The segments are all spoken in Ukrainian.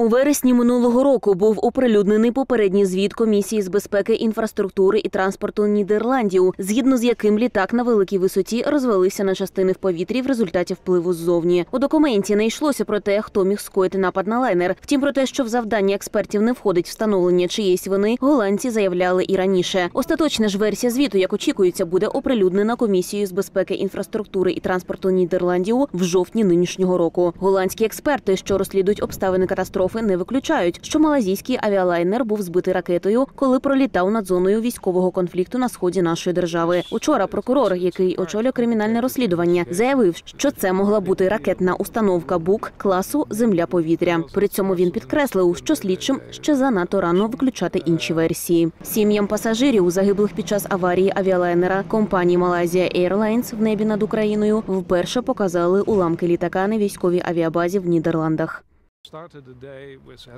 У вересні минулого року був оприлюднений попередній звіт Комісії з безпеки інфраструктури і транспорту Нідерландів, згідно з яким літак на великій висоті розвалився на частини в повітрі в результаті впливу ззовні. У документі не йшлося про те, хто міг скоїти напад на лайнер. Втім, про те, що в завдання експертів не входить встановлення чиєїсь вини, голландці заявляли і раніше. Остаточна ж версія звіту, як очікується, буде оприлюднена комісією з безпеки інфраструктури і транспорту Нідерландів в жовтні нинішнього року. Голландські експерти, що розслідують обставини катастрофи, не виключають, що малазійський авіалайнер був збитий ракетою, коли пролітав над зоною військового конфлікту на сході нашої держави. Учора прокурор, який очолює кримінальне розслідування, заявив, що це могла бути ракетна установка БУК класу Земля-повітря. При цьому він підкреслив, що слідчим ще занадто рано виключати інші версії. Сім'ям пасажирів, загиблих під час аварії авіалайнера компанії Малайзія Airlines в небі над Україною, вперше показали уламки літака на військовій авіабазі в Нідерландах.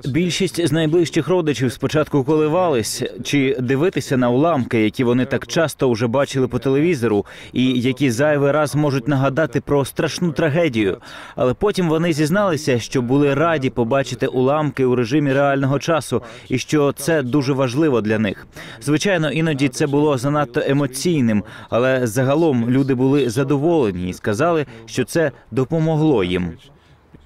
Більшість з найближчих родичів спочатку коливались, чи дивитися на уламки, які вони так часто вже бачили по телевізору, і які зайвий раз можуть нагадати про страшну трагедію. Але потім вони зізналися, що були раді побачити уламки у режимі реального часу, і що це дуже важливо для них. Звичайно, іноді це було занадто емоційним, але загалом люди були задоволені і сказали, що це допомогло їм.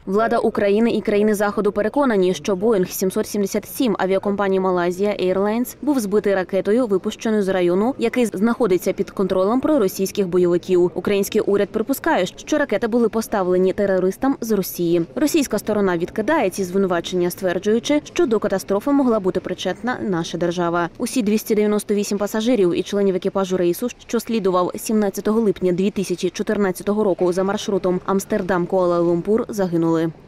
Влада України і країни заходу переконані, що Боїнг 777 авіакомпанії Малайзія Airlines був збитий ракетою, випущеною з району, який знаходиться під контролем проросійських бойовиків. Український уряд припускає, що ракети були поставлені терористам з Росії. Російська сторона відкидає ці звинувачення, стверджуючи, що до катастрофи могла бути причетна наша держава. Усі 298 пасажирів і членів екіпажу рейсу, що слідував 17 липня 2014 року за маршрутом Амстердам-Куала-Лумпур, загинули. минули.